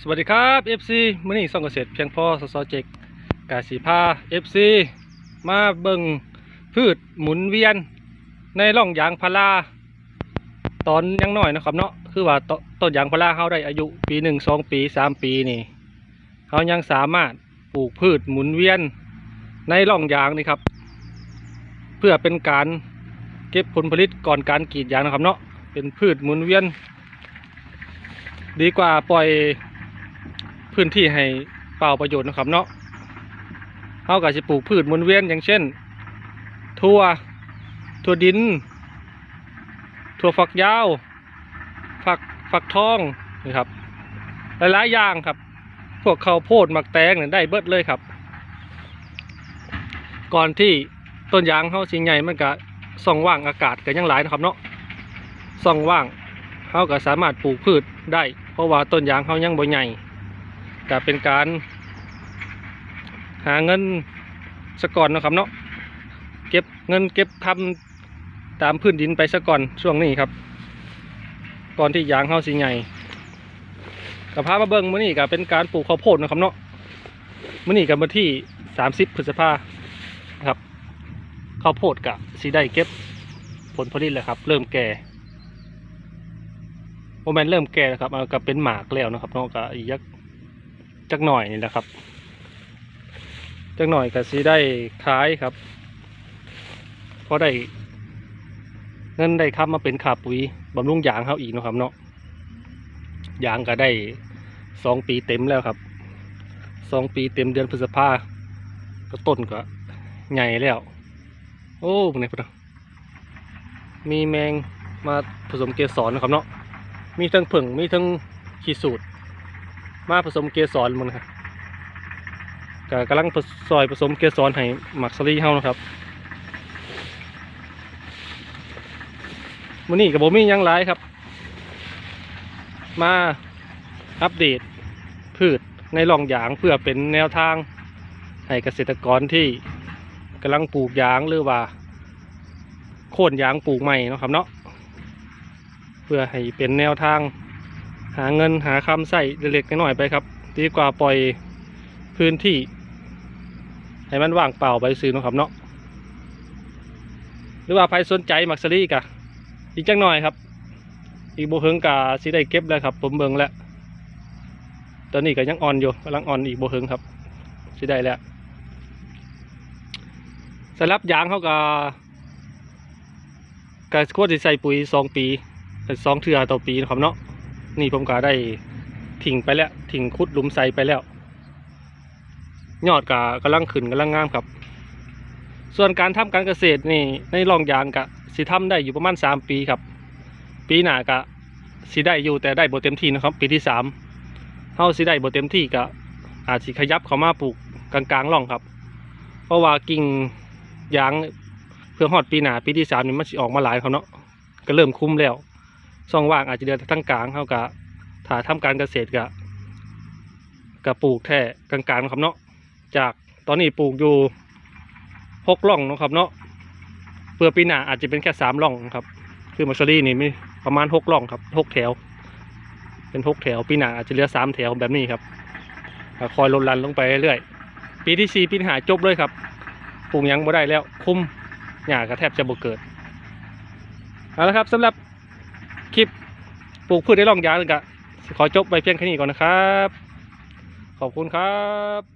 สวัสดีครับ FC มื้อนี้ส่องเกษตรเพียงพอสสเจกกาสีพา FC มาเบิ่งพืชหมุนเวียน ในร่องยางพาราตอนยังน้อยนะครับเนาะคือว่าตต้นยางพาราเขาได้อายุปีหนึ่งสองปีสามปีนี่เขายังสามารถปลูกพืชหมุนเวียนในร่องยางนี่ครับ เพื่อเป็นการเก็บผลผลิตก่อนการกรีดยางนะครับเนาะเป็นพืชหมุนเวียน ดีกว่าปล่อย พื้นที่ให้เปล่าประโยชน์นะครับเนาะเขาก็จะปลูกพืชหมุนเวียนอย่างเช่น ถั่ว ถั่วดิน ถั่วฝักยาว ฝักฝักทองนี่ครับ หลายๆอย่างครับ พวกข้าวโพดหมักแตงเนี่ยได้เบิดเลยครับ ก่อนที่ต้นยางเขาสิใหญ่มันก็ส่องว่างอากาศก็ยังหลายนะครับเนาะส่องว่างเขาก็สามารถปลูกพืชได้ เพราะว่าต้นยางเขายังบ่ใหญ่ ก็เป็นการหาเงินสะก่อนนะครับเนาะเก็บเงินเก็บคำตามพื้นดินไปสะก่อนช่วงนี้ครับ ก่อนที่ยางเข้าสิใหญ่กับพามาเบิ้งมื้อนี้ก็เป็นการปลูกข้าวโพดนะครับเนาะมื้อนี้กับมื้อที่30พฤษภาครับข้าวโพดกะสิได้เก็บผลผลิตแล้วครับ เริ่มแก่โมเมนเริ่มแก่แล้วครับก็เป็นหมากแล้วนะครับเนาะก็อีกยัก จักหน่อยนี่แหละครับจักหน่อยก็สิได้ขายครับเพราะได้เงินได้ครับมาเป็นขาปุ๋ยบำรุงยางเขาอีกนะครับเนาะยางก็ได้สองปีเต็มแล้วครับสองปีเต็มเดือนพฤษภาก็ต้นก็ใหญ่แล้ว โอ้เป็นไงพะมีแมงมาผสมเกสรนะครับเนาะมีทั้งผึ่งมีทั้งขี้สูตร มาผสมเกสรมันครับก็กำลังผสซอยผสมเกสรให้หมักสลีเฮานะครับมื้อนี้กับผมมียังหลายครับ มาอัปเดตพืชในร่องยางเพื่อเป็นแนวทางให้เกษตรกรที่กำลังปลูกยางหรือว่า โค่นยางปลูกใหม่นะครับเนาะเพื่อให้เป็นแนวทาง หาเงินหาคำใส่เล็กๆน้อยๆไปครับ ดีกว่าปล่อยพื้นที่ ให้มันว่างเปล่าไปซื้อนะครับเนาะหรือว่าใครสนใจมักซารี่กะอีกจังหน่อยครับ อีกโบเฮงกาสิได้เก็บแล้วครับ ผมเบิ่งแล้วตอนนี้ก็ยังอ่อนอยู่กำลังอ่อนอีกโบเฮงครับสิได้แล้วสำหรับยางเขาก็ก็ควรจะใส่ปุ๋ยสองปีสองเทื่อต่อปีนะครับเนาะ นี่ผมก็ได้ทิ้งไปแล้วทิ้งคุดหลุมใส่ไปแล้ว ยอดก็กำลังขึ้นกำลังงามครับ ส่วนการทำการเกษตรนี่ในร่องยางกะสิทำได้อยู่ประมาณสามปีครับ ปีหน้ากะสิได้อยู่แต่ได้บ่เต็มที่นะครับ ปีที่สามเฮาสิได้บ่เต็มที่กะอาจสิขยับเข้ามาปลูกกลางๆร่องครับ เพราะว่ากิ่งยางเพื่อฮอดปีหน้าปีที่สามนี่มันสิออกมาหลายเขาเนาะก็เริ่มคุ้มแล้ว ช่องว่างอาจจะเดือนทั้งกลางเขากะถ้าทำการเกษตรกะกะปลูกแท่กลางๆนะครับเนาะจากตอนนี้ปลูกอยู่หกร่องนะครับเนาะเพื่อปีหน้าอาจจะเป็นแค่สามร่องนะครับคือมัสซารี่นี่มีประมาณหกร่องครับหกแถว เป็นหกแถวปีหน้าอาจจะเหลือสามแถวแบบนี้ครับคอยลดลันลงไปเรื่อยปีที่สี่ปีหาจบเลยครับปลูกยังบ่ได้แล้วคุ้มหญ้าก็แทบจะบ่เกิดเอาละครับสำหรับ ปลูกพืชได้ร่องยางนี่ก็ขอจบไปเพียงแค่นี้ก่อนนะครับ ขอบคุณครับ